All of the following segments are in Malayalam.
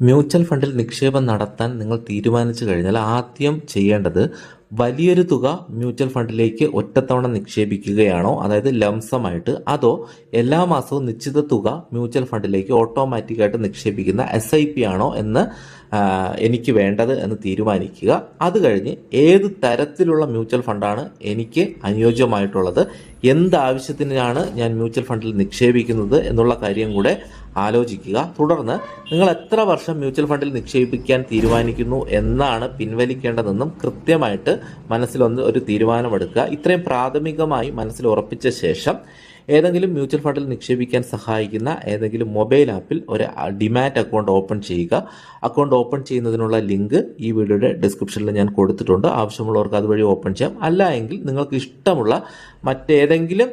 മ്യൂച്വൽ ഫണ്ടിൽ നിക്ഷേപം നടത്താൻ നിങ്ങൾ തീരുമാനിച്ചു കഴിഞ്ഞാൽ ആദ്യം ചെയ്യേണ്ടത് വലിയൊരു തുക മ്യൂച്വൽ ഫണ്ടിലേക്ക് ഒറ്റത്തവണ നിക്ഷേപിക്കുകയാണോ അതായത് ലംസമായിട്ട് അതോ എല്ലാ മാസവും നിശ്ചിത തുക മ്യൂച്വൽ ഫണ്ടിലേക്ക് ഓട്ടോമാറ്റിക്കായിട്ട് നിക്ഷേപിക്കുന്ന എസ് ഐ പി ആണോ എന്ന് എനിക്ക് വേണ്ടത് എന്ന് തീരുമാനിക്കുക. അത് കഴിഞ്ഞ് ഏത് തരത്തിലുള്ള മ്യൂച്വൽ ഫണ്ടാണ് എനിക്ക് അനുയോജ്യമായിട്ടുള്ളത് എന്ത് ആവശ്യത്തിനാണ് ഞാൻ മ്യൂച്വൽ ഫണ്ടിൽ നിക്ഷേപിക്കുന്നത് എന്നുള്ള കാര്യം കൂടെ ആലോചിക്കുക. തുടർന്ന് നിങ്ങൾ എത്ര വർഷം മ്യൂച്വൽ ഫണ്ടിൽ നിക്ഷേപിക്കാൻ തീരുമാനിക്കുന്നു എന്നാണ് പിൻവലിക്കേണ്ടതെന്നും കൃത്യമായിട്ട് മനസ്സിലൊന്ന് ഒരു തീരുമാനമെടുക്കുക. ഇത്രയും പ്രാഥമികമായി മനസ്സിൽ ഉറപ്പിച്ച ശേഷം ഏതെങ്കിലും മ്യൂച്വൽ ഫണ്ടിൽ നിക്ഷേപിക്കാൻ സഹായിക്കുന്ന ഏതെങ്കിലും മൊബൈൽ ആപ്പിൽ ഒരു ഡിമാറ്റ് അക്കൗണ്ട് ഓപ്പൺ ചെയ്യുക. അക്കൗണ്ട് ഓപ്പൺ ചെയ്യുന്നതിനുള്ള ലിങ്ക് ഈ വീഡിയോയുടെ ഡിസ്ക്രിപ്ഷനിൽ ഞാൻ കൊടുത്തിട്ടുണ്ട്. ആവശ്യമുള്ളവർക്ക് അതുവഴി ഓപ്പൺ ചെയ്യാം. അല്ല എങ്കിൽ നിങ്ങൾക്ക് ഇഷ്ടമുള്ള മറ്റേതെങ്കിലും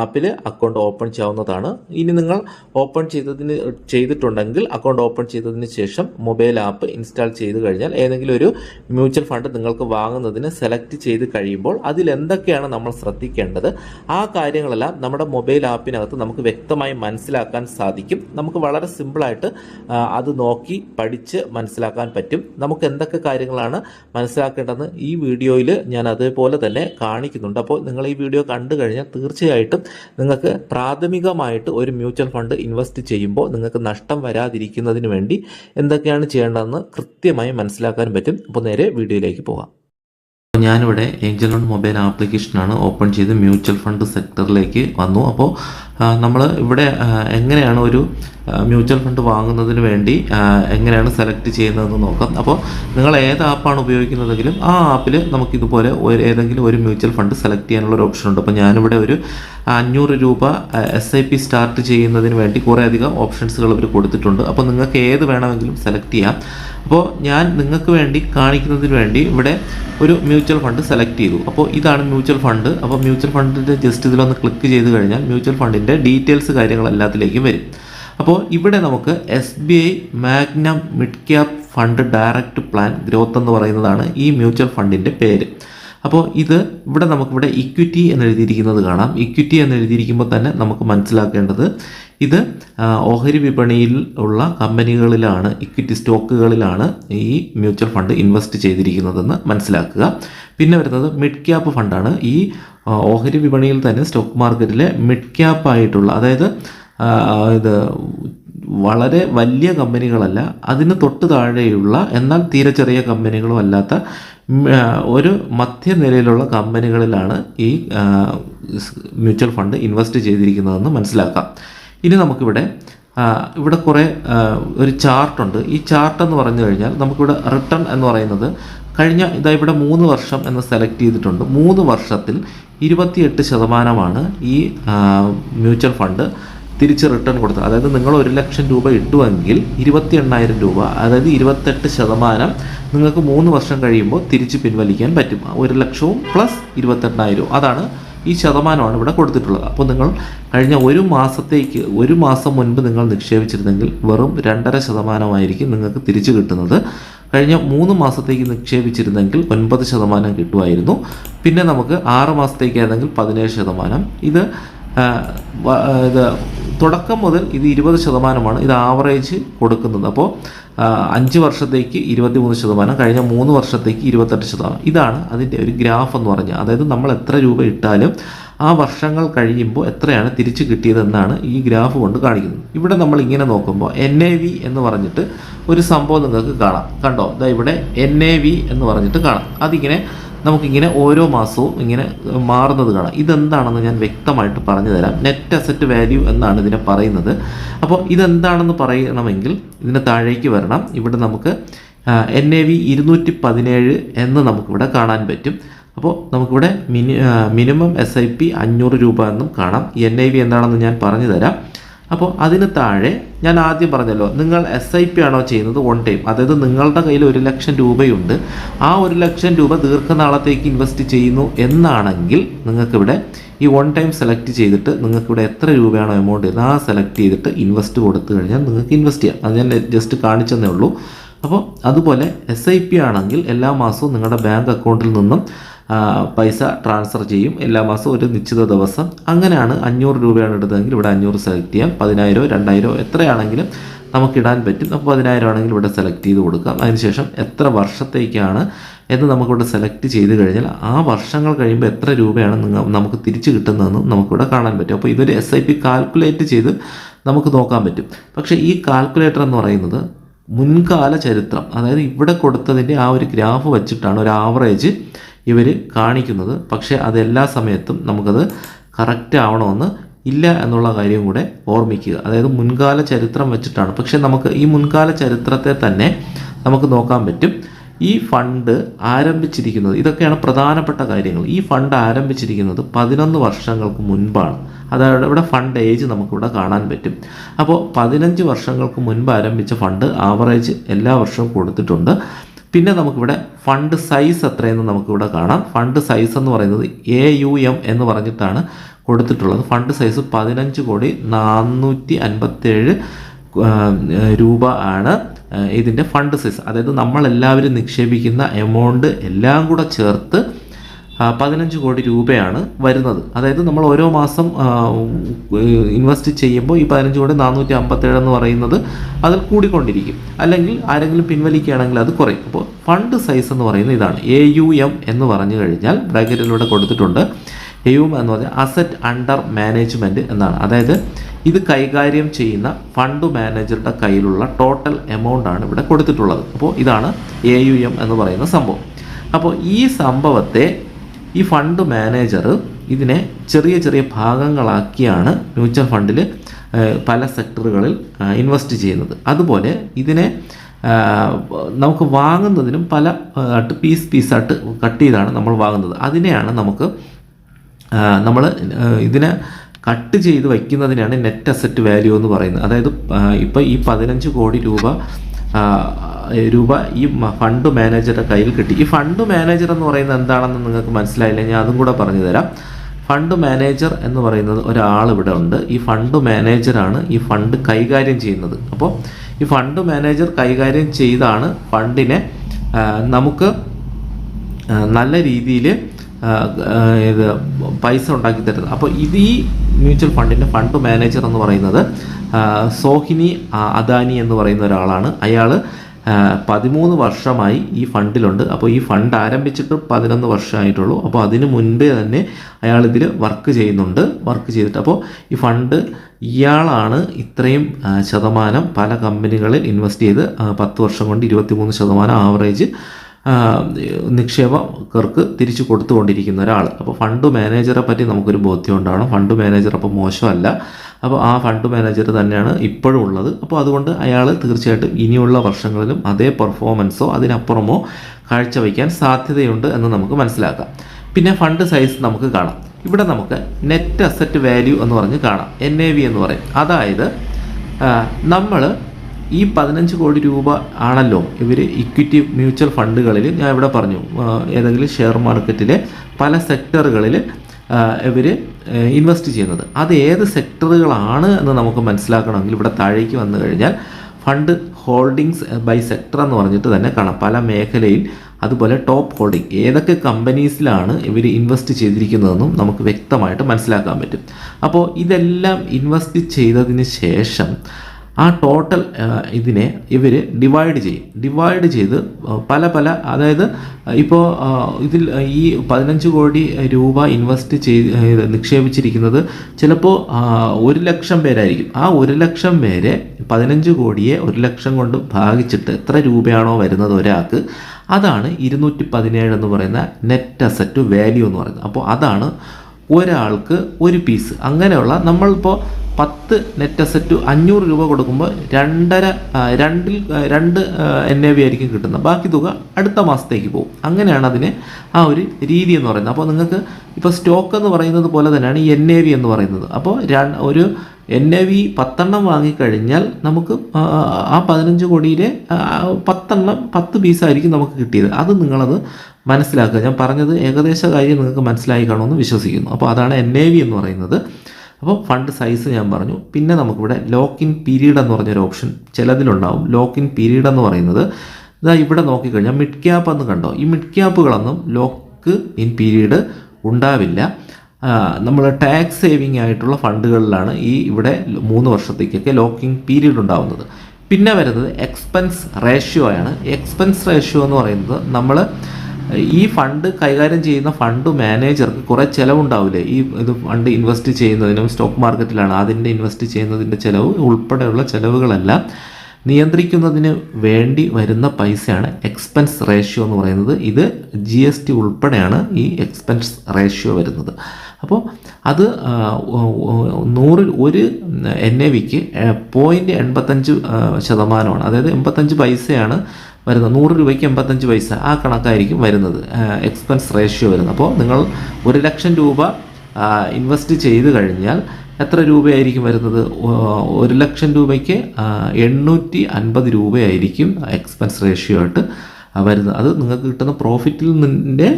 ആപ്പിൽ അക്കൗണ്ട് ഓപ്പൺ ചെയ്യാവുന്നതാണ്. ഇനി നിങ്ങൾ ഓപ്പൺ ചെയ്തതിന് ചെയ്തിട്ടുണ്ടെങ്കിൽ അക്കൗണ്ട് ഓപ്പൺ ചെയ്തതിന് ശേഷം മൊബൈൽ ആപ്പ് ഇൻസ്റ്റാൾ ചെയ്ത് കഴിഞ്ഞാൽ ഏതെങ്കിലും ഒരു മ്യൂച്വൽ ഫണ്ട് നിങ്ങൾക്ക് വാങ്ങുന്നതിന് സെലക്ട് ചെയ്ത് കഴിയുമ്പോൾ അതിൽ എന്തൊക്കെയാണ് നമ്മൾ ശ്രദ്ധിക്കേണ്ടത്? ആ കാര്യങ്ങളെല്ലാം നമ്മുടെ മൊബൈൽ ആപ്പിനകത്ത് നമുക്ക് വ്യക്തമായി മനസ്സിലാക്കാൻ സാധിക്കും. നമുക്ക് വളരെ സിമ്പിളായിട്ട് അത് നോക്കി പഠിച്ച് മനസ്സിലാക്കാൻ പറ്റും. നമുക്ക് എന്തൊക്കെ കാര്യങ്ങളാണ് മനസ്സിലാക്കേണ്ടതെന്ന് ഈ വീഡിയോയിൽ ഞാൻ അതേപോലെ തന്നെ കാണിക്കുന്നുണ്ട്. അപ്പോൾ നിങ്ങൾ ഈ വീഡിയോ കണ്ടു കഴിഞ്ഞാൽ തീർച്ചയായിട്ടും നിങ്ങൾക്ക് പ്രാഥമികമായിട്ട് ഒരു മ്യൂച്വൽ ഫണ്ട് ഇൻവെസ്റ്റ് ചെയ്യുമ്പോൾ നിങ്ങൾക്ക് നഷ്ടം വരാതിരിക്കുന്നതിന് വേണ്ടി എന്തൊക്കെയാണ് ചെയ്യേണ്ടതെന്ന് കൃത്യമായി മനസ്സിലാക്കാൻ പറ്റും. അപ്പോൾ നേരെ വീഡിയോയിലേക്ക് പോകാം. അപ്പോൾ ഞാനിവിടെ ഏഞ്ചൽ ലോൺ മൊബൈൽ ആപ്ലിക്കേഷനാണ് ഓപ്പൺ ചെയ്ത് മ്യൂച്വൽ ഫണ്ട് സെക്ടറിലേക്ക് വന്നു. അപ്പോൾ നമ്മൾ ഇവിടെ എങ്ങനെയാണ് ഒരു മ്യൂച്വൽ ഫണ്ട് വാങ്ങുന്നതിന് വേണ്ടി എങ്ങനെയാണ് സെലക്ട് ചെയ്യുന്നതെന്ന് നോക്കാം. അപ്പോൾ നിങ്ങൾ ഏത് ആപ്പാണ് ഉപയോഗിക്കുന്നതെങ്കിലും ആ ആപ്പിൽ നമുക്കിതുപോലെ ഒരു ഏതെങ്കിലും ഒരു മ്യൂച്വൽ ഫണ്ട് സെലക്ട് ചെയ്യാനുള്ള ഒരു ഓപ്ഷൻ ഉണ്ട്. അപ്പോൾ ഞാനിവിടെ ഒരു അഞ്ഞൂറ് രൂപ എസ് ഐ പി സ്റ്റാർട്ട് ചെയ്യുന്നതിന് വേണ്ടി കുറേ അധികം ഓപ്ഷൻസുകൾ ഇവർ കൊടുത്തിട്ടുണ്ട്. അപ്പോൾ നിങ്ങൾക്ക് ഏത് വേണമെങ്കിലും സെലക്ട് ചെയ്യാം. അപ്പോൾ ഞാൻ നിങ്ങൾക്ക് വേണ്ടി കാണിക്കുന്നതിന് വേണ്ടി ഇവിടെ ഒരു മ്യൂച്വൽ ഫണ്ട് സെലക്ട് ചെയ്തു. അപ്പോൾ ഇതാണ് മ്യൂച്വൽ ഫണ്ട് അപ്പോൾ മ്യൂച്വൽ ഫണ്ടിന്റെ ജസ്റ്റ് ഇതിലൊന്ന് ക്ലിക്ക് ചെയ്ത് കഴിഞ്ഞാൽ മ്യൂച്വൽ ഫണ്ടിന്റെ ഡീറ്റെയിൽസ് കാര്യങ്ങൾ എല്ലാത്തിലേക്കും വരും. അപ്പോൾ ഇവിടെ നമുക്ക് S B I Magnum mid cap fund direct plan growth എന്ന് പറയുന്നതാണ് ഈ മ്യൂച്വൽ ഫണ്ടിന്റെ പേര്. അപ്പോൾ ഇത് ഇവിടെ നമുക്കിവിടെ ഇക്വിറ്റി എന്ന് എഴുതിയിരിക്കുന്നത് കാണാം. ഇക്വിറ്റി എന്ന് എഴുതിയിരിക്കുമ്പോൾ തന്നെ നമുക്ക് മനസ്സിലാക്കേണ്ടത് ഇത് ഓഹരി വിപണിയിൽ ഉള്ള കമ്പനികളിലാണ് ഇക്വിറ്റി സ്റ്റോക്കുകളിലാണ് ഈ മ്യൂച്വൽ ഫണ്ട് ഇൻവെസ്റ്റ് ചെയ്തിരിക്കുന്നതെന്ന് മനസ്സിലാക്കുക. പിന്നെ വരുന്നത് മിഡ് ക്യാപ്പ് ഫണ്ടാണ് ഈ ഓഹരി വിപണിയിൽ തന്നെ സ്റ്റോക്ക് മാർക്കറ്റിലെ മിഡ് ക്യാപ്പ് ആയിട്ടുള്ള അതായത് ഇത് വളരെ വലിയ കമ്പനികളല്ല അതിന് തൊട്ട് താഴെയുള്ള എന്നാൽ തീരെ ചെറിയ കമ്പനികളും അല്ലാത്ത ഒരു മധ്യനിലയിലുള്ള കമ്പനികളിലാണ് ഈ മ്യൂച്വൽ ഫണ്ട് ഇൻവെസ്റ്റ് ചെയ്തിരിക്കുന്നതെന്ന് മനസ്സിലാക്കാം. ഇനി നമുക്കിവിടെ ഇവിടെ കുറേ ഒരു ചാർട്ടുണ്ട്. ഈ ചാർട്ട് എന്ന് പറഞ്ഞു കഴിഞ്ഞാൽ നമുക്കിവിടെ റിട്ടേൺ എന്ന് പറയുന്നത് കഴിഞ്ഞ ഇതാ ഇവിടെ മൂന്ന് വർഷം എന്ന് സെലക്ട് ചെയ്തിട്ടുണ്ട്. മൂന്ന് വർഷത്തിൽ ഇരുപത്തിയെട്ട് ശതമാനമാണ് ഈ മ്യൂച്വൽ ഫണ്ട് തിരിച്ച് റിട്ടേൺ കൊടുത്തു അതായത് നിങ്ങൾ ഒരു ലക്ഷം രൂപ ഇട്ടുവെങ്കിൽ ഇരുപത്തി എണ്ണായിരം രൂപ അതായത് ഇരുപത്തെട്ട് ശതമാനം നിങ്ങൾക്ക് മൂന്ന് വർഷം കഴിയുമ്പോൾ തിരിച്ച് പിൻവലിക്കാൻ പറ്റും. ഒരു ലക്ഷവും പ്ലസ് ഇരുപത്തെണ്ണായിരവും അതാണ് ഈ ശതമാനമാണ് ഇവിടെ കൊടുത്തിട്ടുള്ളത്. അപ്പോൾ നിങ്ങൾ കഴിഞ്ഞ ഒരു മാസത്തേക്ക് ഒരു മാസം മുൻപ് നിങ്ങൾ നിക്ഷേപിച്ചിരുന്നെങ്കിൽ വെറും രണ്ടര ശതമാനമായിരിക്കും നിങ്ങൾക്ക് തിരിച്ചു കിട്ടുന്നത്. കഴിഞ്ഞ മൂന്ന് മാസത്തേക്ക് നിക്ഷേപിച്ചിരുന്നെങ്കിൽ ഒൻപത് ശതമാനം കിട്ടുമായിരുന്നു. പിന്നെ നമുക്ക് ആറ് മാസത്തേക്കായിരുന്നെങ്കിൽ പതിനേഴ് ശതമാനം. ഇത് ഇത് തുടക്കം മുതൽ ഇത് ഇരുപത് ശതമാനമാണ് ഇത് ആവറേജ് കൊടുക്കുന്നത്. അപ്പോൾ അഞ്ച് വർഷത്തേക്ക് ഇരുപത്തിമൂന്ന് ശതമാനം കഴിഞ്ഞ മൂന്ന് വർഷത്തേക്ക് ഇരുപത്തെട്ട് ശതമാനം. ഇതാണ് അതിന്റെ ഒരു ഗ്രാഫ് എന്ന് പറഞ്ഞാൽ. അതായത് നമ്മൾ എത്ര രൂപ ഇട്ടാലും ആ വർഷങ്ങൾ കഴിയുമ്പോൾ എത്രയാണ് തിരിച്ചു കിട്ടിയതെന്നാണ് ഈ ഗ്രാഫ് കൊണ്ട് കാണിക്കുന്നത്. ഇവിടെ നമ്മൾ ഇങ്ങനെ നോക്കുമ്പോൾ എൻ എ വി എന്ന് പറഞ്ഞിട്ട് ഒരു സംഭവം നിങ്ങൾക്ക് കാണാം. കണ്ടോ? ദാ ഇവിടെ എൻ എ വി എന്ന് പറഞ്ഞിട്ട് കാണാം. അതിങ്ങനെ നമുക്കിങ്ങനെ ഓരോ മാസവും ഇങ്ങനെ മാറുന്നത് കാണാം. ഇതെന്താണെന്ന് ഞാൻ വ്യക്തമായിട്ട് പറഞ്ഞു തരാം. നെറ്റ് അസറ്റ് വാല്യൂ എന്നാണ് ഇതിനെ പറയുന്നത്. അപ്പോൾ ഇതെന്താണെന്ന് പറയണമെങ്കിൽ ഇതിന് താഴേക്ക് വരണം. ഇവിടെ നമുക്ക് എൻ എ വി ഇരുന്നൂറ്റി പതിനേഴ് എന്ന് നമുക്കിവിടെ കാണാൻ പറ്റും. അപ്പോൾ നമുക്കിവിടെ mini minimum S I P അഞ്ഞൂറ് രൂപ എന്നും കാണാം. എൻ ഐ വി എന്താണെന്ന് ഞാൻ പറഞ്ഞു തരാം. അപ്പോൾ അതിന് താഴെ ഞാൻ ആദ്യം പറഞ്ഞല്ലോ നിങ്ങൾ എസ് ഐ പി ആണോ ചെയ്യുന്നത് വൺ ടൈം അതായത് നിങ്ങളുടെ കയ്യിൽ ഒരു ലക്ഷം രൂപയുണ്ട്. ആ ഒരു ലക്ഷം രൂപ ദീർഘനാളത്തേക്ക് ഇൻവെസ്റ്റ് ചെയ്യുന്നു എന്നാണെങ്കിൽ നിങ്ങൾക്കിവിടെ ഈ വൺ ടൈം സെലക്ട് ചെയ്തിട്ട് നിങ്ങൾക്കിവിടെ എത്ര രൂപയാണോ എമൗണ്ട് ആ സെലക്ട് ചെയ്തിട്ട് ഇൻവെസ്റ്റ് കൊടുത്തു കഴിഞ്ഞാൽ നിങ്ങൾക്ക് ഇൻവെസ്റ്റ് ചെയ്യാം. അത് ഞാൻ ജസ്റ്റ് കാണിച്ചെന്നേ ഉള്ളൂ. അപ്പോൾ അതുപോലെ എസ് ഐ പി ആണെങ്കിൽ എല്ലാ മാസവും നിങ്ങളുടെ ബാങ്ക് അക്കൗണ്ടിൽ നിന്നും പൈസ ട്രാൻസ്ഫർ ചെയ്യും. എല്ലാ മാസവും ഒരു നിശ്ചിത ദിവസം. അങ്ങനെയാണ് അഞ്ഞൂറ് രൂപയാണ് എടുത്തതെങ്കിൽ ഇവിടെ അഞ്ഞൂറ് സെലക്ട് ചെയ്യാം. പതിനായിരോ രണ്ടായിരോ എത്രയാണെങ്കിലും നമുക്കിടാൻ പറ്റും. അപ്പോൾ പതിനായിരം ആണെങ്കിൽ ഇവിടെ സെലക്ട് ചെയ്ത് കൊടുക്കാം. അതിനുശേഷം എത്ര വർഷത്തേക്കാണ് എന്ന് നമുക്കിവിടെ സെലക്ട് ചെയ്ത് കഴിഞ്ഞാൽ ആ വർഷങ്ങൾ കഴിയുമ്പോൾ എത്ര രൂപയാണ് നിങ്ങൾ നമുക്ക് തിരിച്ച് കിട്ടുന്നതെന്നും നമുക്കിവിടെ കാണാൻ പറ്റും. അപ്പോൾ ഇതൊരു എസ് ഐ പി കാൽക്കുലേറ്റ് ചെയ്ത് നമുക്ക് നോക്കാൻ പറ്റും. പക്ഷേ ഈ കാൽക്കുലേറ്റർ എന്ന് പറയുന്നത് മുൻകാല ചരിത്രം അതായത് ഇവിടെ കൊടുത്തതിന്റെ ആ ഒരു ഗ്രാഫ് വെച്ചിട്ടാണ് ഒരു ആവറേജ് ഇവർ കാണിക്കുന്നത്. പക്ഷേ അതെല്ലാ സമയത്തും നമുക്കത് കറക്റ്റ് ആവണമെന്ന് ഇല്ല എന്നുള്ള കാര്യം കൂടെ ഓർമ്മിക്കുക. അതായത് മുൻകാല ചരിത്രം വെച്ചിട്ടാണ്. പക്ഷേ നമുക്ക് ഈ മുൻകാല ചരിത്രത്തെ തന്നെ നമുക്ക് നോക്കാൻ പറ്റും. ഈ ഫണ്ട് ആരംഭിച്ചിരിക്കുന്നത് ഇതൊക്കെയാണ് പ്രധാനപ്പെട്ട കാര്യങ്ങൾ. ഈ ഫണ്ട് ആരംഭിച്ചിരിക്കുന്നത് പതിനൊന്ന് വർഷങ്ങൾക്ക് മുൻപാണ്. അതായത് ഇവിടെ ഫണ്ട് ഏജ് നമുക്കിവിടെ കാണാൻ പറ്റും. അപ്പോൾ പതിനഞ്ച് വർഷങ്ങൾക്ക് മുൻപ് ആരംഭിച്ച ഫണ്ട് ആവറേജ് എല്ലാ വർഷവും കൊടുത്തിട്ടുണ്ട്. പിന്നെ നമുക്കിവിടെ ഫണ്ട് സൈസ് എത്രയെന്ന് നമുക്കിവിടെ കാണാം. ഫണ്ട് സൈസ് എന്ന് പറയുന്നത് എ യു എം എന്ന് പറഞ്ഞിട്ടാണ് കൊടുത്തിട്ടുള്ളത്. ഫണ്ട് സൈസ് പതിനഞ്ച് കോടി നാനൂറ്റി അൻപത്തേഴ് രൂപ ആണ് ഇതിന്റെ ഫണ്ട് സൈസ്. അതായത് നമ്മളെല്ലാവരും നിക്ഷേപിക്കുന്ന എമൗണ്ട് എല്ലാം കൂടെ ചേർത്ത് പതിനഞ്ച് കോടി രൂപയാണ് വരുന്നത്. അതായത് നമ്മൾ ഓരോ മാസം ഇൻവെസ്റ്റ് ചെയ്യുമ്പോൾ ഈ പതിനഞ്ച് കോടി നാനൂറ്റി അമ്പത്തേഴ് എന്ന് പറയുന്നത് അതിൽ കൂടിക്കൊണ്ടിരിക്കും. അല്ലെങ്കിൽ ആരെങ്കിലും പിൻവലിക്കുകയാണെങ്കിൽ അത് കുറയും. അപ്പോൾ ഫണ്ട് സൈസ് എന്ന് പറയുന്നത് ഇതാണ്. എ യു എം എന്ന് പറഞ്ഞു കഴിഞ്ഞാൽ ബ്രാക്കറ്റിലൂടെ കൊടുത്തിട്ടുണ്ട്. എ യു എം എന്ന് പറഞ്ഞാൽ അസറ്റ് അണ്ടർ മാനേജ്മെന്റ് എന്നാണ്. അതായത് ഇത് കൈകാര്യം ചെയ്യുന്ന ഫണ്ട് മാനേജറുടെ കയ്യിലുള്ള ടോട്ടൽ എമൗണ്ട് ആണ് ഇവിടെ കൊടുത്തിട്ടുള്ളത്. അപ്പോൾ ഇതാണ് എ യു എം എന്ന് പറയുന്ന സംഭവം. അപ്പോൾ ഈ സംഭവത്തെ ഈ ഫണ്ട് മാനേജർ ഇതിനെ ചെറിയ ചെറിയ ഭാഗങ്ങളാക്കിയാണ് മ്യൂച്വൽ ഫണ്ടിൽ പല സെക്ടറുകളിൽ ഇൻവെസ്റ്റ് ചെയ്യുന്നത്. അതുപോലെ ഇതിനെ നമുക്ക് വാങ്ങുന്നതിനും പല ആയിട്ട് പീസ് പീസായിട്ട് കട്ട് ചെയ്താണ് നമ്മൾ വാങ്ങുന്നത്. അതിനെയാണ് നമുക്ക് നമ്മൾ ഇതിനെ കട്ട് ചെയ്ത് വയ്ക്കുന്നതിനാണ് നെറ്റ് അസറ്റ് വാല്യൂ എന്ന് പറയുന്നത്. അതായത് ഇപ്പോൾ ഈ പതിനഞ്ച് കോടി രൂപ രൂപ ഈ ഫണ്ട് മാനേജറുടെ കയ്യിൽ കിട്ടി. ഈ ഫണ്ട് മാനേജർ എന്ന് പറയുന്നത് എന്താണെന്ന് നിങ്ങൾക്ക് മനസ്സിലായില്ല ഞാൻ അതും കൂടെ പറഞ്ഞു തരാം. ഫണ്ട് മാനേജർ എന്ന് പറയുന്നത് ഒരാൾ ഇവിടെ ഉണ്ട്. ഈ ഫണ്ട് മാനേജറാണ് ഈ ഫണ്ട് കൈകാര്യം ചെയ്യുന്നത്. അപ്പോൾ ഈ ഫണ്ട് മാനേജർ കൈകാര്യം ചെയ്താണ് ഫണ്ടിനെ നമുക്ക് നല്ല രീതിയിൽ ഇത് പൈസ ഉണ്ടാക്കി തരുന്നത്. അപ്പോൾ ഇത് ഈ മ്യൂച്വൽ ഫണ്ടിന്റെ ഫണ്ട് മാനേജർ എന്ന് പറയുന്നത് സോഹിനി അദാനി എന്ന് പറയുന്ന ഒരാളാണ്. അയാൾ പതിമൂന്ന് വർഷമായി ഈ ഫണ്ടിലുണ്ട്. അപ്പോൾ ഈ ഫണ്ട് ആരംഭിച്ചിട്ട് പതിനൊന്ന് വർഷമായിട്ടുള്ളൂ. അപ്പോൾ അതിന് മുൻപേ തന്നെ അയാൾ ഇതിൽ വർക്ക് ചെയ്യുന്നുണ്ട്. വർക്ക് ചെയ്തിട്ട് അപ്പോൾ ഈ ഫണ്ട് ഇയാളാണ് ഇത്രയും ശതമാനം പല കമ്പനികളിൽ ഇൻവെസ്റ്റ് ചെയ്ത് പത്ത് വർഷം കൊണ്ട് ഇരുപത്തിമൂന്ന് ശതമാനം ആവറേജ് നിക്ഷേപകർക്ക് തിരിച്ചു കൊടുത്തുകൊണ്ടിരിക്കുന്ന ഒരാൾ. അപ്പോൾ ഫണ്ട് മാനേജറെ പറ്റി നമുക്കൊരു ബോധ്യം ഉണ്ടാവണം. ഫണ്ട് മാനേജർ അപ്പോൾ മോശമല്ല. അപ്പോൾ ആ ഫണ്ട് മാനേജർ തന്നെയാണ് ഇപ്പോഴും ഉള്ളത്. അപ്പോൾ അതുകൊണ്ട് അയാൾ തീർച്ചയായിട്ടും ഇനിയുള്ള വർഷങ്ങളിലും അതേ പെർഫോമൻസോ അതിനപ്പുറമോ കാഴ്ചവെക്കാൻ സാധ്യതയുണ്ട് എന്ന് നമുക്ക് മനസ്സിലാക്കാം. പിന്നെ ഫണ്ട് സൈസ് നമുക്ക് കാണാം. ഇവിടെ നമുക്ക് നെറ്റ് അസറ്റ് വാല്യൂ എന്ന് പറഞ്ഞ് കാണാം. എൻ എ വി എന്ന് പറയും. അതായത് നമ്മൾ ഈ പതിനഞ്ച് കോടി രൂപ ആണല്ലോ ഇവർ ഇക്വിറ്റി മ്യൂച്വൽ ഫണ്ടുകളിൽ ഞാൻ ഇവിടെ പറഞ്ഞു ഏതെങ്കിലും ഷെയർ മാർക്കറ്റിലെ പല സെക്ടറുകളിൽ ഇവർ ഇൻവെസ്റ്റ് ചെയ്യുന്നത്. അത് ഏത് സെക്ടറുകളാണ് എന്ന് നമുക്ക് മനസ്സിലാക്കണമെങ്കിൽ ഇവിടെ താഴേക്ക് വന്നു കഴിഞ്ഞാൽ ഫണ്ട് ഹോൾഡിങ്സ് ബൈ സെക്ടർ എന്ന് പറഞ്ഞിട്ട് തന്നെ കാണാം. പല മേഖലയിൽ അതുപോലെ ടോപ്പ് ഹോൾഡിംഗ് ഏതൊക്കെ കമ്പനീസിലാണ് ഇവർ ഇൻവെസ്റ്റ് ചെയ്തിരിക്കുന്നതെന്നും നമുക്ക് വ്യക്തമായിട്ട് മനസ്സിലാക്കാൻ പറ്റും. അപ്പോൾ ഇതെല്ലാം ഇൻവെസ്റ്റ് ചെയ്തതിന് ശേഷം ആ ടോട്ടൽ ഇതിനെ ഇവർ ഡിവൈഡ് ചെയ്യും. ഡിവൈഡ് ചെയ്ത് പല പല അതായത് ഇപ്പോൾ ഇതിൽ ഈ പതിനഞ്ച് കോടി രൂപ ഇൻവെസ്റ്റ് ചെയ്ത് നിക്ഷേപിച്ചിരിക്കുന്നത് ചിലപ്പോൾ ഒരു ലക്ഷം പേരായിരിക്കും. ആ ഒരു ലക്ഷം പേരെ പതിനഞ്ച് കോടിയെ ഒരു ലക്ഷം കൊണ്ട് ഭാഗിച്ചിട്ട് എത്ര രൂപയാണോ വരുന്നത് ഒരാൾക്ക് അതാണ് ഇരുന്നൂറ്റി പതിനേഴ് എന്ന് പറയുന്ന നെറ്റ് അസറ്റ് വാല്യൂ എന്ന് പറയുന്നത്. അപ്പോൾ അതാണ് ഒരാൾക്ക് ഒരു പീസ് അങ്ങനെയുള്ള നമ്മളിപ്പോൾ പത്ത് നെറ്റ് അസറ്റ് അഞ്ഞൂറ് രൂപ കൊടുക്കുമ്പോൾ രണ്ടര രണ്ടിൽ രണ്ട് എൻ എ വി ആയിരിക്കും കിട്ടുന്നത് ബാക്കി തുക അടുത്ത മാസത്തേക്ക് പോകും. അങ്ങനെയാണ് അതിന് ആ ഒരു രീതി എന്ന് പറയുന്നത്. അപ്പോൾ നിങ്ങൾക്ക് ഇപ്പോൾ സ്റ്റോക്ക് എന്ന് പറയുന്നത് പോലെ തന്നെയാണ് ഈ എൻ എ വി എന്ന് പറയുന്നത്. അപ്പോൾ ഒരു എൻ എ വി പത്തെണ്ണം വാങ്ങിക്കഴിഞ്ഞാൽ നമുക്ക് ആ, പതിനഞ്ച് കോടിയിലെ പത്തെണ്ണം പത്ത് പീസായിരിക്കും നമുക്ക് കിട്ടിയത്. അത് നിങ്ങളത് മനസ്സിലാക്കുക. ഞാൻ പറഞ്ഞത് ഏകദേശ കാര്യം നിങ്ങൾക്ക് മനസ്സിലായി കാണുമെന്ന് വിശ്വസിക്കുന്നു. അപ്പോൾ അതാണ് എൻ എ വി എന്ന് പറയുന്നത്. അപ്പോൾ ഫണ്ട് സൈസ് ഞാൻ പറഞ്ഞു. പിന്നെ നമുക്കിവിടെ ലോക്ക് ഇൻ പീരീഡ് എന്ന് പറഞ്ഞൊരു ഓപ്ഷൻ ചിലതിലുണ്ടാവും. ലോക്ക് ഇൻ പീരീഡ് എന്ന് പറയുന്നത് ഇതാ ഇവിടെ നോക്കിക്കഴിഞ്ഞാൽ മിഡ് ക്യാപ്പ് എന്ന് കണ്ടോ? ഈ മിഡ് ക്യാപ്പുകളൊന്നും ലോക്ക് ഇൻ പീരീഡ് ഉണ്ടാവില്ല. നമ്മൾ ടാക്സ് സേവിങ് ആയിട്ടുള്ള ഫണ്ടുകളിലാണ് ഈ ഇവിടെ മൂന്ന് വർഷത്തേക്കൊക്കെ ലോക്കിംഗ് പീരീഡ് ഉണ്ടാവുന്നത്. പിന്നെ വരുന്നത് എക്സ്പെൻസ് റേഷ്യോ ആണ്. എക്സ്പെൻസ് റേഷ്യോ എന്ന് പറയുന്നത് നമ്മൾ ഈ ഫണ്ട് കൈകാര്യം ചെയ്യുന്ന ഫണ്ട് മാനേജർക്ക് കുറേ ചിലവുണ്ടാവില്ലേ ഈ ഇത് ഫണ്ട് ഇൻവെസ്റ്റ് ചെയ്യുന്നതിനും സ്റ്റോക്ക് മാർക്കറ്റിലാണ് അതിന്റെ ഇൻവെസ്റ്റ് ചെയ്യുന്നതിന്റെ ചിലവ് ഉൾപ്പെടെയുള്ള ചിലവുകളെല്ലാം നിയന്ത്രിക്കുന്നതിന് വേണ്ടി വരുന്ന പൈസയാണ് എക്സ്പെൻസ് റേഷ്യോ എന്ന് പറയുന്നത്. ഇത് ജി എസ് ടി ഉൾപ്പെടെയാണ് ഈ എക്സ്പെൻസ് റേഷ്യോ വരുന്നത്. അപ്പോൾ അത് നൂറിൽ ഒരു എൻ എ വിക്ക് പോയിന്റ് എൺപത്തഞ്ച് ശതമാനമാണ്. അതായത് എൺപത്തഞ്ച് പൈസയാണ് വരുന്നത് നൂറ് രൂപയ്ക്ക് എൺപത്തഞ്ച് പൈസ ആ കണക്കായിരിക്കും വരുന്നത് എക്സ്പെൻസ് റേഷ്യോ വരുന്നത്. അപ്പോൾ നിങ്ങൾ ഒരു ലക്ഷം രൂപ ഇൻവെസ്റ്റ് ചെയ്ത് കഴിഞ്ഞാൽ എത്ര രൂപയായിരിക്കും വരുന്നത്? ഒരു ലക്ഷം രൂപയ്ക്ക് എണ്ണൂറ്റി അൻപത് രൂപയായിരിക്കും എക്സ്പെൻസ് റേഷ്യോ ആയിട്ട് വരുന്നത്. അത് നിങ്ങൾക്ക് കിട്ടുന്ന പ്രോഫിറ്റിൽ നിന്റെ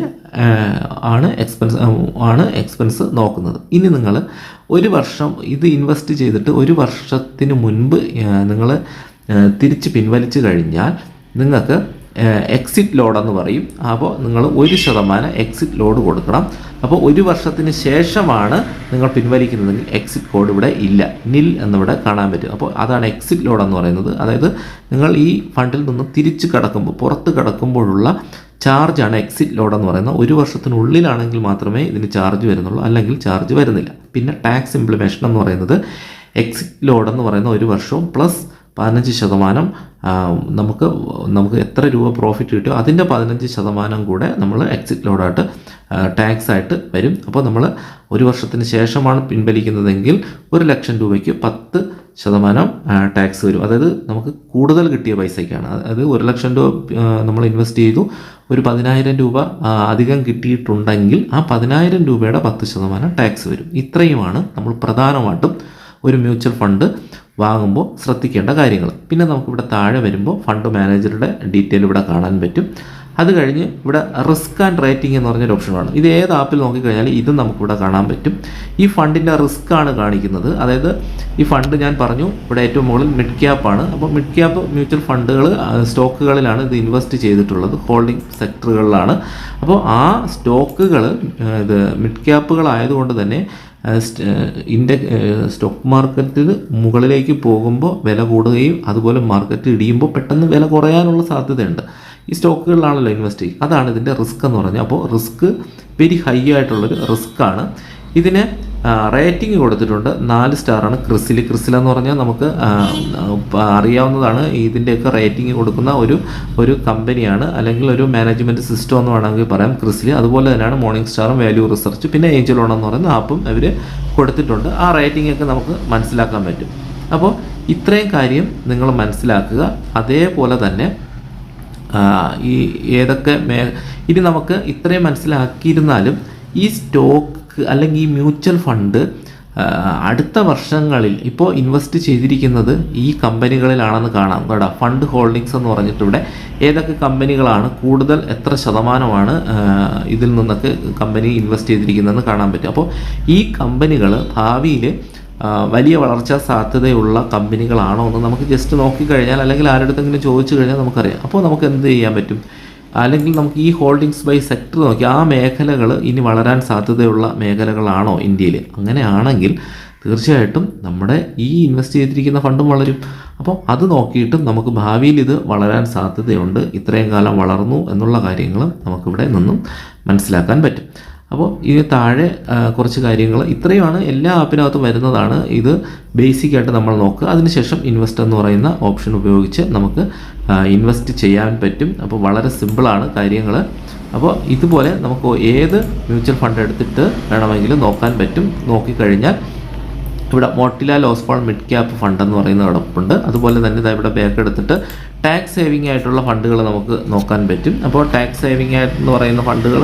ആണ് എക്സ്പെൻസ് ആണ് എക്സ്പെൻസ് നോക്കുന്നത്. ഇനി നിങ്ങൾ ഒരു വർഷം ഇത് ഇൻവെസ്റ്റ് ചെയ്തിട്ട് ഒരു വർഷത്തിന് മുൻപ് നിങ്ങൾ തിരിച്ച് പിൻവലിച്ച് കഴിഞ്ഞാൽ നിങ്ങൾക്ക് എക്സിറ്റ് ലോഡ് എന്ന് പറയും. അപ്പോൾ നിങ്ങൾ ഒരു ശതമാനം എക്സിറ്റ് ലോഡ് കൊടുക്കണം. അപ്പോൾ ഒരു വർഷത്തിന് ശേഷമാണ് നിങ്ങൾ പിൻവലിക്കുന്നതെങ്കിൽ എക്സിറ്റ് കോഡ് ഇവിടെ ഇല്ല. നിൽ എന്നിവിടെ കാണാൻ പറ്റും. അപ്പോൾ അതാണ് എക്സിറ്റ് ലോഡ് എന്ന് പറയുന്നത്. അതായത് നിങ്ങൾ ഈ ഫണ്ടിൽ നിന്ന് തിരിച്ച് കടക്കുമ്പോൾ പുറത്ത് കടക്കുമ്പോഴുള്ള ചാർജാണ് എക്സിറ്റ് ലോഡ് എന്ന് പറയുന്നത്. ഒരു വർഷത്തിനുള്ളിലാണെങ്കിൽ മാത്രമേ ഇതിന് ചാർജ് വരുന്നുള്ളൂ. അല്ലെങ്കിൽ ചാർജ് വരുന്നില്ല. പിന്നെ ടാക്സ് ഇംപ്ലിമേഷൻ എന്ന് പറയുന്നത് എക്സിറ്റ് ലോഡ് എന്ന് പറയുന്ന ഒരു വർഷവും പ്ലസ് പതിനഞ്ച് ശതമാനം നമുക്ക് നമുക്ക് എത്ര രൂപ പ്രോഫിറ്റ് കിട്ടുമോ അതിന്റെ പതിനഞ്ച് ശതമാനം കൂടെ നമ്മൾ എക്സിറ്റ് ലോഡായിട്ട് ടാക്സ് ആയിട്ട് വരും. അപ്പോൾ നമ്മൾ ഒരു വർഷത്തിന് ശേഷമാണ് പിൻവലിക്കുന്നതെങ്കിൽ ഒരു ലക്ഷം രൂപയ്ക്ക് പത്ത് ശതമാനം ടാക്സ് വരും. അതായത് നമുക്ക് കൂടുതൽ കിട്ടിയ പൈസയ്ക്കാണ്. അതായത് ഒരു ലക്ഷം രൂപ നമ്മൾ ഇൻവെസ്റ്റ് ചെയ്തു. ഒരു പതിനായിരം രൂപ അധികം കിട്ടിയിട്ടുണ്ടെങ്കിൽ ആ പതിനായിരം രൂപയുടെ പത്ത് ശതമാനം ടാക്സ് വരും. ഇത്രയുമാണ് നമ്മൾ പ്രധാനമായിട്ടും ഒരു മ്യൂച്വൽ ഫണ്ട് വാങ്ങുമ്പോൾ ശ്രദ്ധിക്കേണ്ട കാര്യങ്ങൾ. പിന്നെ നമുക്കിവിടെ താഴെ വരുമ്പോൾ ഫണ്ട് മാനേജറുടെ ഡീറ്റെയിൽ ഇവിടെ കാണാൻ പറ്റും. അത് കഴിഞ്ഞ് ഇവിടെ റിസ്ക് ആൻഡ് റേറ്റിംഗ് എന്ന് പറഞ്ഞൊരു ഓപ്ഷൻ വേണം. ഇത് ഏത് ആപ്പിൽ നോക്കിക്കഴിഞ്ഞാൽ ഇതും നമുക്കിവിടെ കാണാൻ പറ്റും. ഈ ഫണ്ടിന്റെ റിസ്ക് ആണ് കാണിക്കുന്നത്. അതായത് ഈ ഫണ്ട് ഞാൻ പറഞ്ഞു ഇവിടെ ഏറ്റവും മുകളിൽ മിഡ് ക്യാപ്പ് ആണ്. അപ്പോൾ മിഡ് ക്യാപ്പ് മ്യൂച്വൽ ഫണ്ടുകൾ സ്റ്റോക്കുകളിലാണ് ഇത് ഇൻവെസ്റ്റ് ചെയ്തിട്ടുള്ളത്. ഹോൾഡിംഗ് സെക്ടറുകളിലാണ് അപ്പോൾ ആ സ്റ്റോക്കുകൾ ഇത് മിഡ് ക്യാപ്പുകളായതുകൊണ്ട് തന്നെ ഇൻഡെ സ്റ്റോക്ക് മാർക്കറ്റിൽ മുകളിലേക്ക് പോകുമ്പോൾ വില കൂടുകയും അതുപോലെ മാർക്കറ്റ് ഇടിയുമ്പോൾ പെട്ടെന്ന് വില കുറയാനുള്ള സാധ്യതയുണ്ട്. ഈ സ്റ്റോക്കുകളിലാണല്ലോ ഇൻവെസ്റ്റ് ചെയ്യുക. അതാണ് ഇതിന്റെ റിസ്ക് എന്ന് പറഞ്ഞാൽ അപ്പോൾ റിസ്ക് വെരി ഹൈ ആയിട്ടുള്ളൊരു റിസ്ക്കാണ് ഇതിനെ ഇതിന് റേറ്റിംഗ് കൊടുത്തിട്ടുണ്ട്. നാല് സ്റ്റാറാണ് ക്രിസിൽ. ക്രിസിൽ എന്ന് പറഞ്ഞാൽ നമുക്ക് അറിയാവുന്നതാണ് ഇതിന്റെയൊക്കെ റേറ്റിംഗ് കൊടുക്കുന്ന ഒരു ഒരു കമ്പനിയാണ്. അല്ലെങ്കിൽ ഒരു മാനേജ്മെന്റ് സിസ്റ്റം എന്ന് വേണമെങ്കിൽ പറയാം ക്രിസിൽ. അതുപോലെ തന്നെയാണ് മോർണിംഗ് സ്റ്റാറും വാല്യൂ റിസർച്ച്. പിന്നെ ഏഞ്ചൽ ഓൺ എന്ന് പറയുന്ന ആപ്പും അവർ കൊടുത്തിട്ടുണ്ട്. ആ റേറ്റിംഗ് ഒക്കെ നമുക്ക് മനസ്സിലാക്കാൻ പറ്റും. അപ്പോൾ ഇത്രയും കാര്യം നിങ്ങൾ മനസ്സിലാക്കുക. അതേപോലെ തന്നെ ഈ ഏതൊക്കെ മേ ഇനി നമുക്ക് ഇത്രയും മനസ്സിലാക്കിയിരുന്നാലും ഈ സ്റ്റോക്ക് അല്ലെങ്കിൽ ഈ മ്യൂച്വൽ ഫണ്ട് അടുത്ത വർഷങ്ങളിൽ ഇപ്പോൾ ഇൻവെസ്റ്റ് ചെയ്തിരിക്കുന്നത് ഈ കമ്പനികളിലാണെന്ന് കാണാം. കേട്ടോ ഫണ്ട് ഹോൾഡിങ്സ് എന്ന് പറഞ്ഞിട്ട് ഇവിടെ ഏതൊക്കെ കമ്പനികളാണ് കൂടുതൽ എത്ര ശതമാനമാണ് ഇതിൽ നിന്നൊക്കെ കമ്പനി ഇൻവെസ്റ്റ് ചെയ്തിരിക്കുന്നതെന്ന് കാണാൻ പറ്റും. അപ്പോൾ ഈ കമ്പനികൾ ഭാവിയിൽ വലിയ വളർച്ചാ സാധ്യതയുള്ള കമ്പനികളാണോ എന്ന് നമുക്ക് ജസ്റ്റ് നോക്കിക്കഴിഞ്ഞാൽ അല്ലെങ്കിൽ ആരുടെ അടുത്തെങ്കിലും ചോദിച്ചു കഴിഞ്ഞാൽ നമുക്കറിയാം. അപ്പോൾ നമുക്ക് എന്ത് ചെയ്യാൻ പറ്റും? അല്ലെങ്കിൽ നമുക്ക് ഈ ഹോൾഡിങ്സ് ബൈ സെക്ടർ നോക്കി ആ മേഖലകൾ ഇനി വളരാൻ സാധ്യതയുള്ള മേഖലകളാണോ ഇന്ത്യയിൽ അങ്ങനെയാണെങ്കിൽ തീർച്ചയായിട്ടും നമ്മുടെ ഈ ഇൻവെസ്റ്റ് ചെയ്തിരിക്കുന്ന ഫണ്ടും വളരും. അപ്പോൾ അത് നോക്കിയിട്ടും നമുക്ക് ഭാവിയിൽ ഇത് വളരാൻ സാധ്യതയുണ്ട്. ഇത്രയും കാലം വളർന്നു എന്നുള്ള കാര്യങ്ങൾ നമുക്കിവിടെ നിന്നും മനസ്സിലാക്കാൻ പറ്റും. അപ്പോൾ ഇതിന് താഴെ കുറച്ച് കാര്യങ്ങൾ. ഇത്രയുമാണ് എല്ലാ ആപ്പിനകത്തും വരുന്നതാണ്. ഇത് ബേസിക് ആയിട്ട് നമ്മൾ നോക്കുക. അതിനുശേഷം ഇൻവെസ്റ്റ് എന്ന് പറയുന്ന ഓപ്ഷൻ ഉപയോഗിച്ച് നമുക്ക് ഇൻവെസ്റ്റ് ചെയ്യാൻ പറ്റും. അപ്പോൾ വളരെ സിമ്പിളാണ് കാര്യങ്ങൾ അപ്പോൾ ഇതുപോലെ നമുക്ക് ഏത് മ്യൂച്വൽ ഫണ്ട് എടുത്തിട്ട് വേണമെങ്കിലും നോക്കാൻ പറ്റും. നോക്കിക്കഴിഞ്ഞാൽ ഇവിടെ Motilal Oswal mid cap fund എന്ന് പറയുന്ന കിടപ്പുണ്ട്. അതുപോലെ തന്നെ ഇതാ ഇവിടെ ബാക്ക് എടുത്തിട്ട് ടാക്സ് സേവിംഗ് ആയിട്ടുള്ള ഫണ്ടുകൾ നമുക്ക് നോക്കാൻ പറ്റും. അപ്പോൾ ടാക്സ് സേവിംഗ് എന്ന് പറയുന്ന ഫണ്ടുകൾ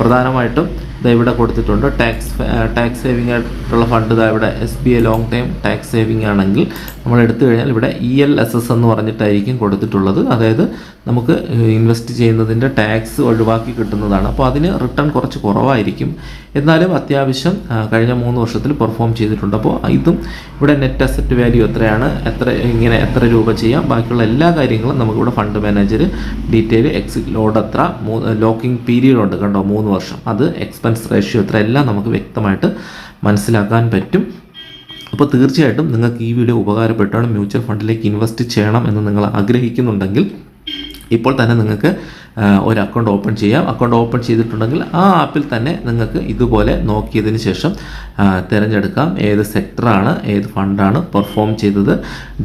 പ്രധാനമായിട്ടും ഇതാ ഇവിടെ കൊടുത്തിട്ടുണ്ട്. ടാക്സ് ടാക്സ് സേവിംഗ് ആയിട്ടുള്ള ഫണ്ട് ഇതാ ഇവിടെ S B I long time tax saving ആണെങ്കിൽ നമ്മൾ എടുത്തു കഴിഞ്ഞാൽ ഇവിടെ ഇ എൽ എസ് എസ് എന്ന് പറഞ്ഞിട്ടായിരിക്കും കൊടുത്തിട്ടുള്ളത്. അതായത് നമുക്ക് ഇൻവെസ്റ്റ് ചെയ്യുന്നതിന്റെ ടാക്സ് ഒഴിവാക്കി കിട്ടുന്നതാണ്. അപ്പോൾ അതിന് റിട്ടേൺ കുറച്ച് കുറവായിരിക്കും. എന്നാലും അത്യാവശ്യം കഴിഞ്ഞ മൂന്ന് വർഷത്തിൽ പെർഫോം ചെയ്തിട്ടുണ്ട്. അപ്പോൾ ഇതും ഇവിടെ നെറ്റ് അസറ്റ് വാല്യൂ എത്രയാണ് എത്ര ഇങ്ങനെ എത്ര രൂപ ചെയ്യാം ബാക്കിയുള്ള എല്ലാ കാര്യങ്ങളും നമുക്കിവിടെ fund manager detail exit load എത്ര ലോക്കിംഗ് പീരീഡ് ഉണ്ട് കണ്ടോ മൂന്ന് വർഷം. അത് എക്സ്പെൻസ് റേഷ്യോ എത്ര എല്ലാം നമുക്ക് വ്യക്തമായിട്ട് മനസ്സിലാക്കാൻ പറ്റും. അപ്പോൾ തീർച്ചയായിട്ടും നിങ്ങൾക്ക് ഈ വീഡിയോ ഉപകാരപ്പെട്ടാണ് മ്യൂച്വൽ ഫണ്ടിലേക്ക് ഇൻവെസ്റ്റ് ചെയ്യണം എന്ന് നിങ്ങൾ ആഗ്രഹിക്കുന്നുണ്ടെങ്കിൽ ഇപ്പോൾ തന്നെ നിങ്ങൾക്ക് ഒരു അക്കൗണ്ട് ഓപ്പൺ ചെയ്യാം. അക്കൗണ്ട് ഓപ്പൺ ചെയ്തിട്ടുണ്ടെങ്കിൽ ആ ആപ്പിൽ തന്നെ നിങ്ങൾക്ക് ഇതുപോലെ നോക്കിയതിന് ശേഷം തിരഞ്ഞെടുക്കാം. ഏത് സെക്ടറാണ് ഏത് ഫണ്ടാണ് പെർഫോം ചെയ്തത്.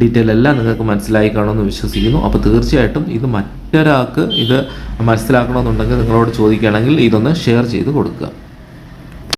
ഡീറ്റെയിൽ എല്ലാം നിങ്ങൾക്ക് മനസ്സിലായി കാണുമെന്ന് വിശ്വസിക്കുന്നു. അപ്പോൾ തീർച്ചയായിട്ടും ഇത് മറ്റൊരാൾക്ക് ഇത് മനസ്സിലാക്കണമെന്നുണ്ടെങ്കിൽ നിങ്ങളോട് ചോദിക്കുകയാണെങ്കിൽ ഇതൊന്ന് ഷെയർ ചെയ്ത് കൊടുക്കുക.